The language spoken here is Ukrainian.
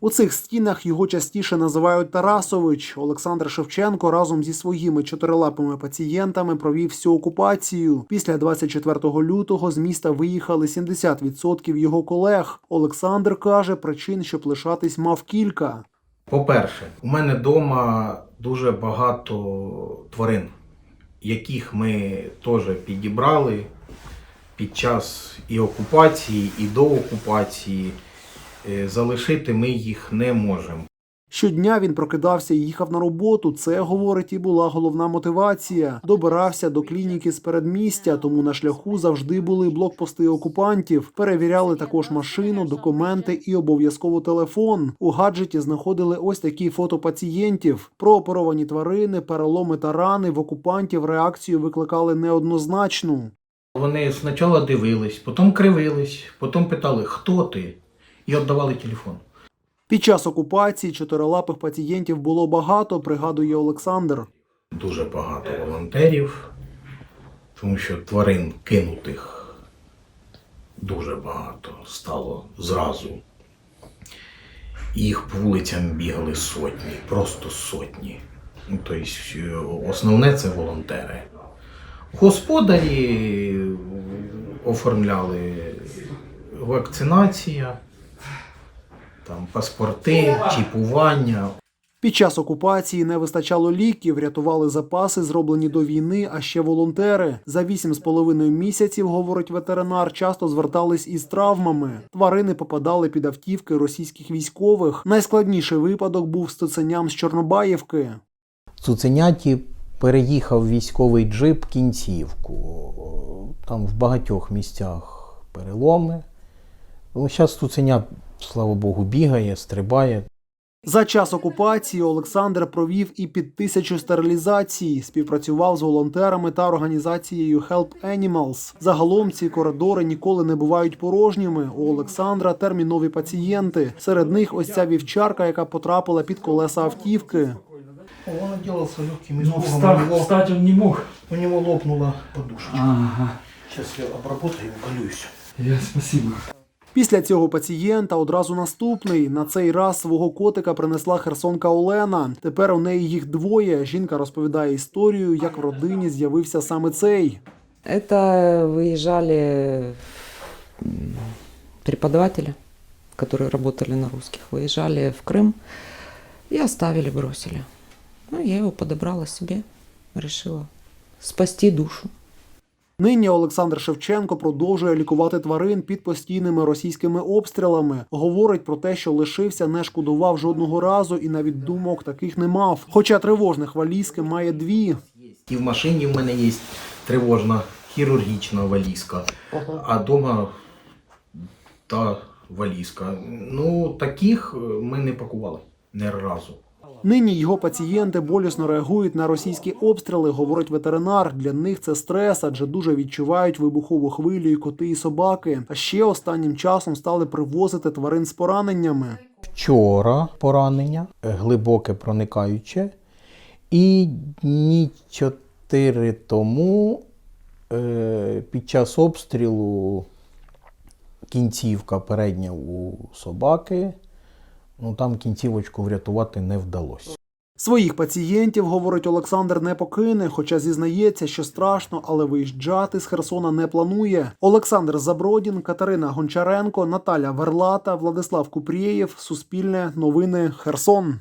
У цих стінах його частіше називають Тарасович. Олександр Шевченко разом зі своїми чотирилапими пацієнтами провів всю окупацію. Після 24 лютого з міста виїхали 70% його колег. Олександр каже, причин, щоб лишатись, мав кілька. По-перше, у мене вдома дуже багато тварин, яких ми теж підібрали під час і окупації, і до окупації. Е, Залишити ми їх не можемо. Щодня він прокидався і їхав на роботу. Це, говорить, і була головна мотивація. Добирався до клініки з передмістя, тому на шляху завжди були блокпости окупантів. Перевіряли також машину, документи і обов'язково телефон. У гаджеті знаходили ось такі фото пацієнтів. Прооперовані тварини, переломи та рани в окупантів реакцію викликали неоднозначну. Вони спочатку дивились, потім кривились, потім питали, хто ти? І віддавали телефон. Під час окупації чотирилапих пацієнтів було багато, пригадує Олександр. Дуже багато волонтерів, тому що тварин кинутих дуже багато стало зразу. Їх по вулицям бігали сотні, просто сотні. Ну, тобто, е, основне це волонтери. Господарі оформляли вакцинація, там, паспорти, чіпування. Під час окупації не вистачало ліків, рятували запаси, зроблені до війни, а ще волонтери. За вісім з половиною місяців, говорить ветеринар, часто звертались із травмами. Тварини попадали під автівки російських військових. Найскладніший випадок був з цуценям з Чорнобаївки. Цуценяті переїхав військовий джип кінцівку. Там в багатьох місцях переломи. Ну, зараз цуценя, слава Богу, бігає, стрибає. За час окупації Олександр провів і під тисячу стерилізацій, співпрацював з волонтерами та організацією Help Animals. Загалом ці коридори ніколи не бувають порожніми. У Олександра термінові пацієнти. Серед них ось ця вівчарка, яка потрапила під колеса автівки. Он отделался легким Ну, испугом, встать, у, него, встать он не мог. у него лопнула подушечка. Ага, Сейчас я обработаю, болюсь. я спасибо. Після цього пацієнта одразу наступний. На цей раз свого котика принесла херсонка Олена. Тепер у неї їх двоє. Жінка розповідає історію, як в родині з'явився саме цей. Это выезжали м, преподаватели, которые работали на русских, выезжали в Крым и оставили, бросили. Ну, я его подобрала себе, решила спасти душу. Нині Олександр Шевченко продовжує лікувати тварин під постійними російськими обстрілами. Говорить про те, що лишився, не шкодував жодного разу і навіть думок таких не мав. Хоча тривожних валізки має дві. І в машині в мене є тривожна хірургічна валізка, а вдома та валізка. Ну, таких е, ми не пакували ні разу. Нині його пацієнти болісно реагують на російські обстріли, говорить ветеринар. Для них це стрес, адже дуже відчувають вибухову хвилю і коти і собаки. А ще останнім часом стали привозити тварин з пораненнями. Вчора поранення глибоке проникаюче, і дні чотири тому е, під час обстрілу кінцівка передня у собаки. Ну там кінцівочку врятувати не вдалося. Своїх пацієнтів, говорить Олександр, не покине, хоча зізнається, що страшно, але виїжджати з Херсона не планує. Олександр Забродін, Катерина Гончаренко, Наталя Верлата, Владислав Купрієв, Суспільне, Новини, Херсон.